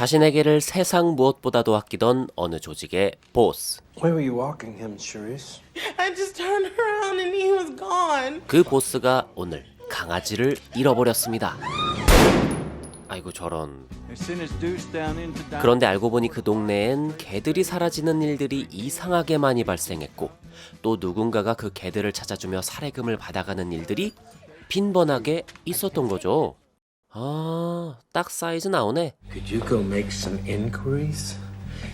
자신에게를 세상 무엇보다도 아끼던 어느 조직의 보스. Where were you walking him, Charisse? I just turned around and he was gone. 그 보스가 오늘 강아지를 잃어버렸습니다. 아이고 저런. 그런데 알고 보니 그 동네엔 개들이 사라지는 일들이 이상하게 많이 발생했고 또 누군가가 그 개들을 찾아주며 살해금을 받아가는 일들이 빈번하게 있었던 거죠. 아, 딱 사이즈 나오네. Could you go make some inquiries?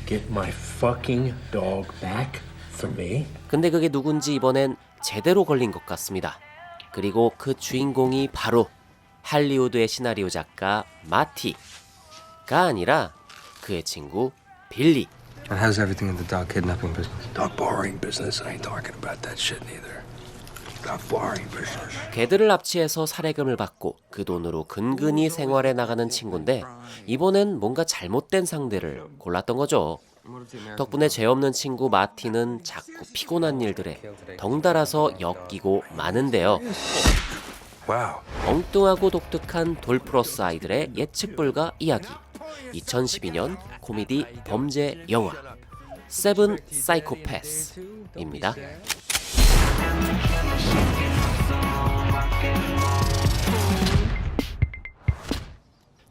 Get my fucking dog back for me? 근데 그게 누군지 이번엔 제대로 걸린 것 같습니다. 그리고 그 주인공이 바로 할리우드의 시나리오 작가 마티가 아니라 그의 친구 빌리. And how's everything in the dog kidnapping business? Dog borrowing business. I ain't talking about that shit neither. 개들을 납치해서 살해금을 받고 그 돈으로 근근히 생활해 나가는 친구인데 이번엔 뭔가 잘못된 상대를 골랐던 거죠. 덕분에 죄 없는 친구 마티는 자꾸 피곤한 일들에 덩달아서 엮이고 마는데요. 엉뚱하고 독특한 돌플러스 아이들의 예측 불가 이야기. 2012년 코미디 범죄 영화 세븐 사이코패스입니다.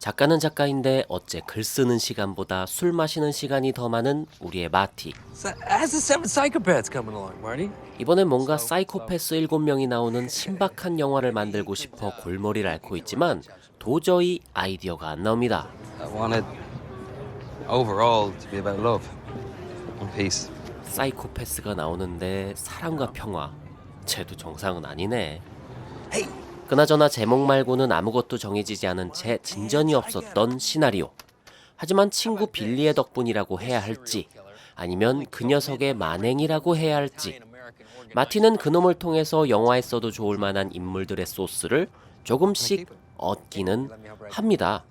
작가는 작가인데 어째 글 쓰는 시간보다 술 마시는 시간이 더 많은 우리의 마티. So, how's the seven psychopaths coming along, Marty? 이번엔 뭔가 사이코패스 7명이 나오는 신박한 영화를 만들고 싶어 골머리를 앓고 있지만 도저히 아이디어가 안 나옵니다. I wanted overall to be about love and peace. 사이코패스가 나오는데 사랑과 평화. 쟤도 정상은 아니네. 그나저나 제목 말고는 아무것도 정해지지 않은 채 진전이 없었던 시나리오. 하지만 친구 빌리의 덕분이라고 해야 할지, 아니면 그 녀석의 만행이라고 해야 할지, 마티는 그놈을 통해서 영화에 써도 좋을 만한 인물들의 소스를 조금씩 얻기는 합니다.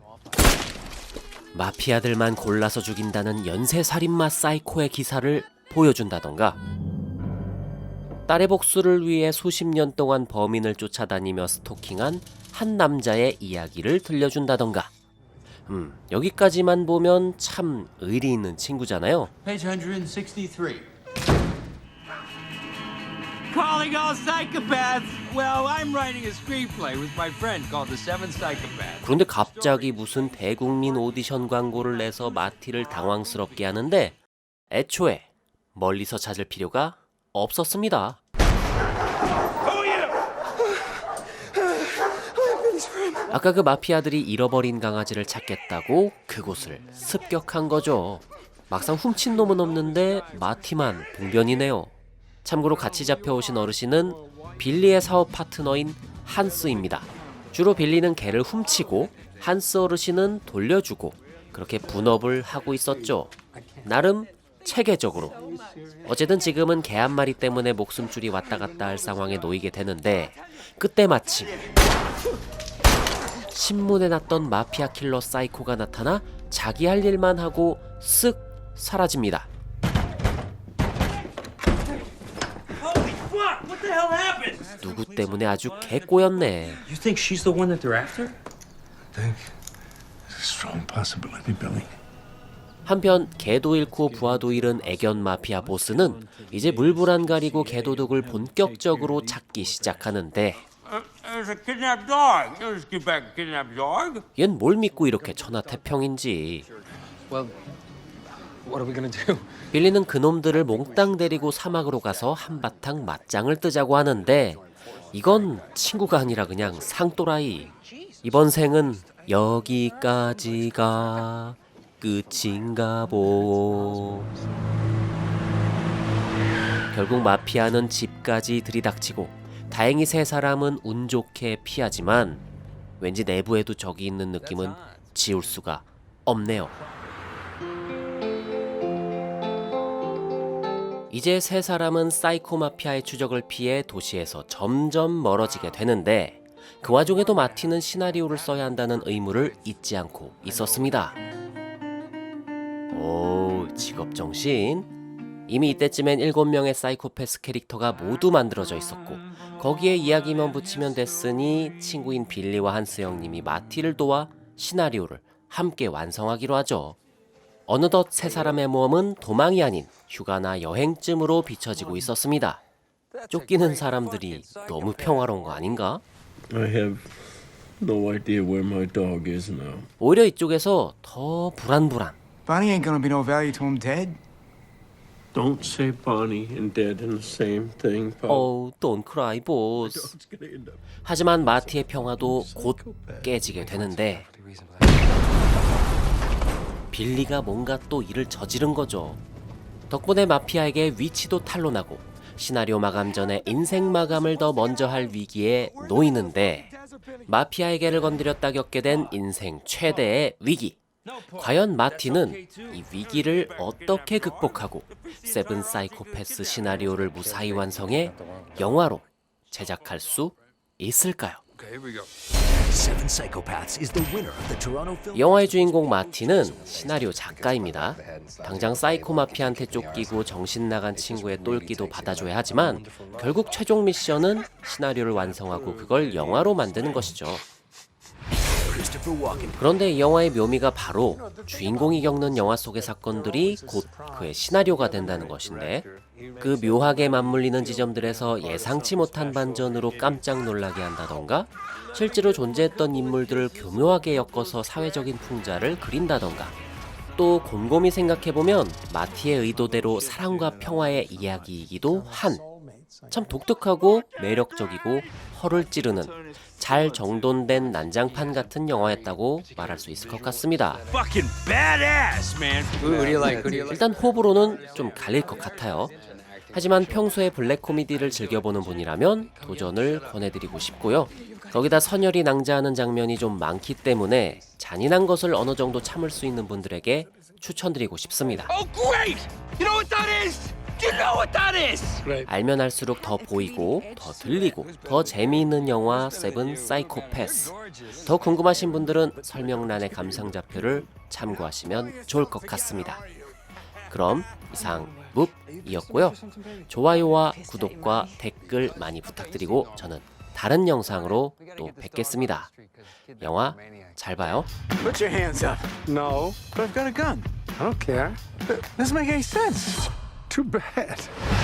마피아들만 골라서 죽인다는 연쇄살인마 사이코의 기사를 보여준다던가 딸의 복수를 위해 수십 년 동안 범인을 쫓아다니며 스토킹한 한 남자의 이야기를 들려준다던가 음, 여기까지만 보면 참 의리 있는 친구잖아요. Page 163. Calling all psychopaths. Well, I'm writing a screenplay with my friend called The Seven Psychopaths. 그런데 갑자기 무슨 대국민 오디션 광고를 내서 마티를 당황스럽게 하는데 애초에 멀리서 찾을 필요가 없었습니다. 아까 그 마피아들이 잃어버린 강아지를 찾겠다고 그곳을 습격한 거죠. 막상 훔친 놈은 없는데 마티만 봉변이네요. 참고로 같이 잡혀오신 어르신은 빌리의 사업 파트너인 한스입니다. 주로 빌리는 개를 훔치고 한스 어르신은 돌려주고 그렇게 분업을 하고 있었죠. 나름 체계적으로. 어쨌든 지금은 개 한 마리 때문에 목숨줄이 왔다 갔다 할 상황에 놓이게 되는데 그때 마침 신문에 났던 마피아 킬러 사이코가 나타나 자기 할 일만 하고 쓱 사라집니다. 누구 때문에 아주 개꼬였네. You think she's the one that they're after? think it's a strong possibility, Billy. 한편 개도 잃고 부하도 잃은 애견 마피아 보스는 이제 물불 안 가리고 개도둑을 본격적으로 찾기 시작하는데 There's a kidnapped dog. You just get back a kidnapped dog. 얜뭘 믿고 이렇게 천하태평인지? 빌리는 그놈들을 몽땅 데리고 사막으로 가서 한바탕 맞짱을 뜨자고 하는데 이건 친구가 아니라 그냥 상또라이 이번 생은 여기까지가 끝인가 보 결국 마피아는 집까지 들이닥치고 다행히 세 사람은 운 좋게 피하지만 왠지 내부에도 적이 있는 느낌은 지울 수가 없네요. 이제 세 사람은 사이코 마피아의 추적을 피해 도시에서 점점 멀어지게 되는데 그 와중에도 마티는 시나리오를 써야 한다는 의무를 잊지 않고 있었습니다. 오, 직업 정신. 이미 이때쯤엔 7명의 사이코패스 캐릭터가 모두 만들어져 있었고 거기에 이야기만 붙이면 됐으니 친구인 빌리와 한스 형님이 마티를 도와 시나리오를 함께 완성하기로 하죠. 어느덧 세 사람의 모험은 도망이 아닌 휴가나 여행쯤으로 비춰지고 있었습니다. 쫓기는 사람들이 너무 평화로운 거 아닌가? I have no idea where my dog is now. 오히려 이쪽에서 더 불안불안. Bonnie ain't gonna be no value to him dead. Don't say Bonnie and Dead in the same thing, Pop. Oh, don't cry, boss. 하지만 마티의 평화도 곧 깨지게 되는데 빌리가 뭔가 또 일을 저지른 거죠. 덕분에 마피아에게 위치도 탄로나고 시나리오 마감 전에 인생 마감을 더 먼저 할 위기에 놓이는데 마피아에게를 건드렸다 겪게 된 인생 최대의 위기. 과연 마티는 이 위기를 어떻게 극복하고 세븐 사이코패스 시나리오를 무사히 완성해 영화로 제작할 수 있을까요? 영화의 주인공 마티는 시나리오 작가입니다. 당장 사이코 마피아한테 쫓기고 정신 나간 친구의 똘끼도 받아줘야 하지만 결국 최종 미션은 시나리오를 완성하고 그걸 영화로 만드는 것이죠. 그런데 이 영화의 묘미가 바로 주인공이 겪는 영화 속의 사건들이 곧 그의 시나리오가 된다는 것인데 그 묘하게 맞물리는 지점들에서 예상치 못한 반전으로 깜짝 놀라게 한다던가 실제로 존재했던 인물들을 교묘하게 엮어서 사회적인 풍자를 그린다던가 또 곰곰이 생각해보면 마티의 의도대로 사랑과 평화의 이야기이기도 한 참 독특하고 매력적이고 허를 찌르는 잘 정돈된 난장판 같은 영화였다고 말할 수 있을 것 같습니다. 일단 호불호는 좀 갈릴 것 같아요. 하지만 평소에 블랙 코미디를 즐겨보는 분이라면 도전을 권해드리고 싶고요. 거기다 선열이 낭자하는 장면이 좀 많기 때문에 잔인한 것을 어느 정도 참을 수 있는 분들에게 추천드리고 싶습니다. Oh, 알면 알수록 더 보이고 더 들리고 더 재미있는 영화 세븐 사이코패스. 더 궁금하신 분들은 설명란의 감상자표를 참고하시면 좋을 것 같습니다. 그럼 이상 묵이었고요. 좋아요와 구독과 댓글 많이 부탁드리고 저는 다른 영상으로 또 뵙겠습니다. 영화 잘 봐요. Put your hands up. No, But I've got a gun. I don't care. Doesn't make any sense. Too bad.